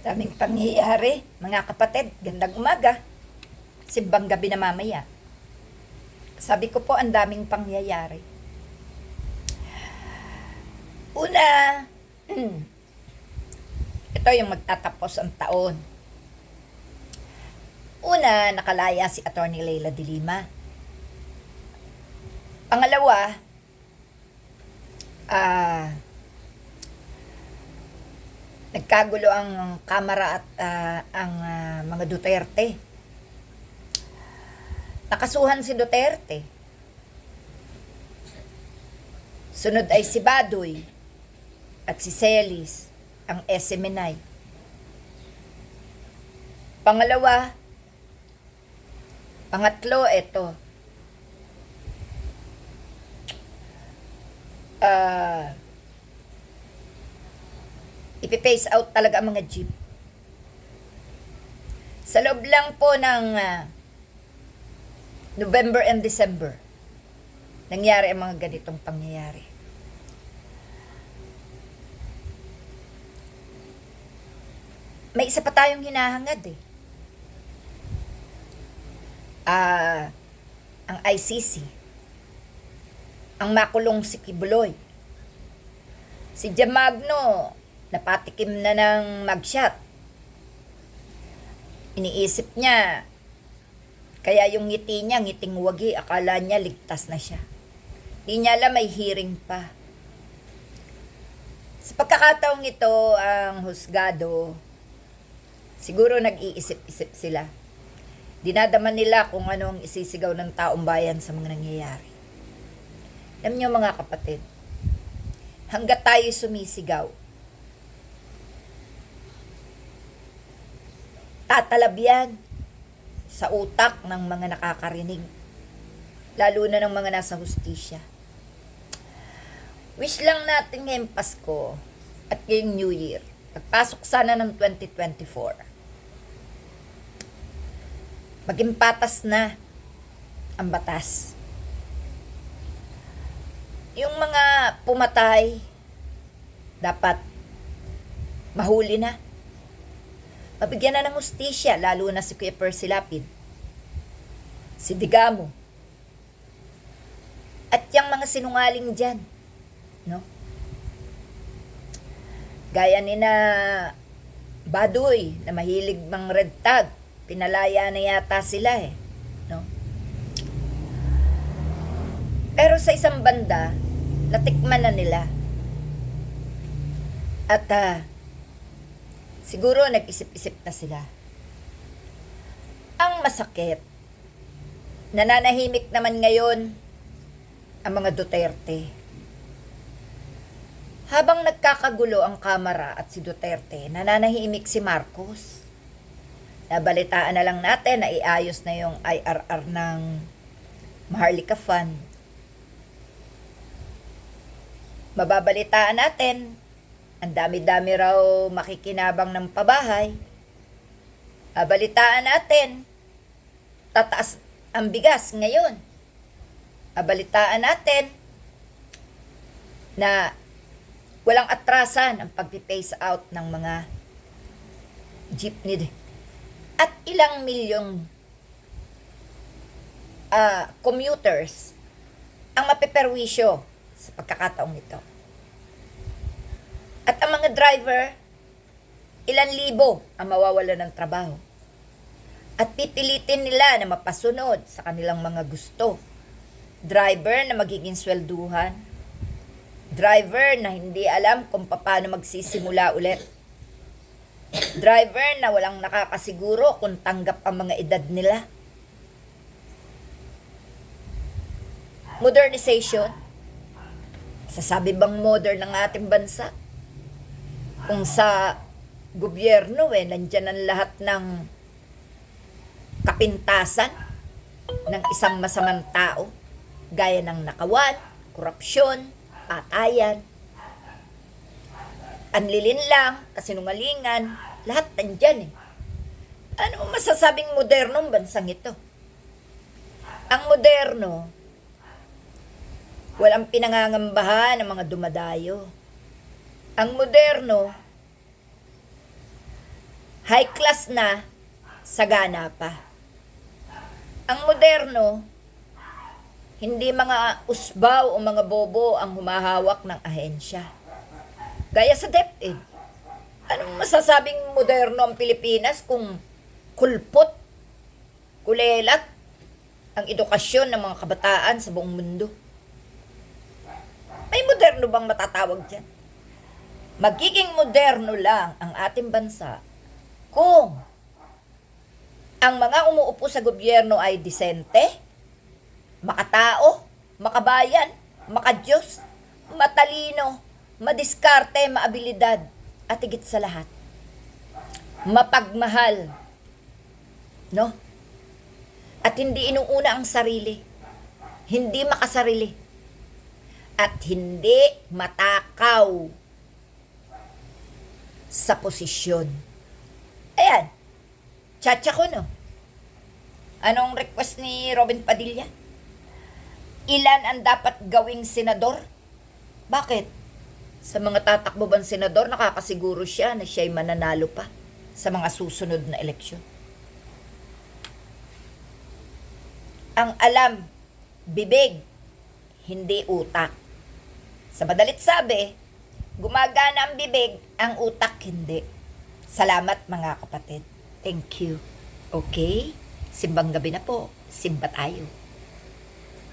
Daming pangyayari, mga kapatid. Gandang umaga. Simbang gabi na mamaya. Sabi ko po, ang daming pangyayari. Una, ito yung magtatapos ang taon. Una, nakalaya si Attorney Leila de Lima. Pangalawa, ah, nagkagulo ang Kamara at ah, ang ah, mga Duterte. Nakasuhan si Duterte. Sunod ay si Badoy at si Celis, ang SMNI. Pangalawa, pangatlo, ito. Ah, ipipace out talaga ang mga jeep. Sa loob lang po ng ah, November and December, nangyari ang mga ganitong pangyayari. May isa pa tayong hinahangad eh. Ah, ang ICC. Ang makulong si Kibuloy. Si Jamagno, napatikim na ng magshot. Iniisip niya, kaya yung ngiti niya, ngiting wagi, akala niya ligtas na siya. Di niya alam may hearing pa. Sa pagkakataong ito, ang husgado, siguro nag-iisip-isip sila. Dinadaman nila kung ano ang isisigaw ng taong bayan sa mga nangyayari. Alam niyo mga kapatid, hanggat tayo sumisigaw, tatalab yan sa utak ng mga nakakarinig, lalo na ng mga nasa hustisya. Wish lang natin ngayong Pasko at ngayong New Year, pagpasok sana ng 2024, maging patas na ang batas. Yung mga pumatay, dapat mahuli na. Mabigyan na ng hustisya, lalo na si Kuya Percy Lapid. Si Digamo. At yung mga sinungaling dyan. No? Gaya ni na Baduy, na mahilig mang red tag. Pinalaya na yata sila eh. No? Pero sa isang banda, natikman na nila. At ah, siguro nag-isip-isip na sila. Ang masakit, nananahimik naman ngayon ang mga Duterte. Habang nagkakagulo ang Kamara at si Duterte, nananahimik si Marcos. Nabalitaan na lang natin na iayos na yung IRR ng Maharlika Fund. Mababalitaan natin, ang dami-dami raw makikinabang ng pabahay. Abalitaan natin, tataas ang bigas ngayon. Abalitaan natin na walang atrasan ang pag-pace out ng mga jeepney at ilang milyong ah, commuters ang mapiperwisyo sa pagkakataong ito. Driver, ilan libo ang mawawala ng trabaho. At pipilitin nila na mapasunod sa kanilang mga gusto. Driver na magiging swelduhan. Driver na hindi alam kung paano magsisimula ulit. Driver na walang nakakasiguro kung tanggap ang mga edad nila. Modernization. Sasabi bang modern ng ating bansa? Kung sa gobyerno eh, nandyan ang lahat ng kapintasan ng isang masamang tao, gaya ng nakawan, korupsyon, patayan, anlilin lang, kasinungalingan, lahat nandyan eh. Ano masasabing modernong bansang ito? Ang moderno, walang pinangangambahan ng mga dumadayo. Ang moderno, high class na, sagana pa. Ang moderno, hindi mga usbaw o mga bobo ang humahawak ng ahensya. Gaya sa DepEd. Anong masasabing moderno ang Pilipinas kung kulpot, kulelat ang edukasyon ng mga kabataan sa buong mundo? May moderno bang matatawag dyan? Magiging moderno lang ang ating bansa kung ang mga umuupo sa gobyerno ay disente, makatao, makabayan, makadiyos, matalino, madiskarte, maabilidad, at higit sa lahat, mapagmahal. No? At hindi inuuna ang sarili. Hindi makasarili. At hindi matakaw sa posisyon. Ayan. Chacha ko, no? Anong request ni Robin Padilla? Ilan ang dapat gawing senador? Bakit? Sa mga tatakbo bang senador, nakakasiguro siya na siya'y mananalo pa sa mga susunod na eleksyon. Ang alam, bibig, hindi utak. Sa madalit sabi, gumagana ang bibig, ang utak hindi. Salamat mga kapatid. Thank you. Okay? Simbang gabi na po. Simba tayo.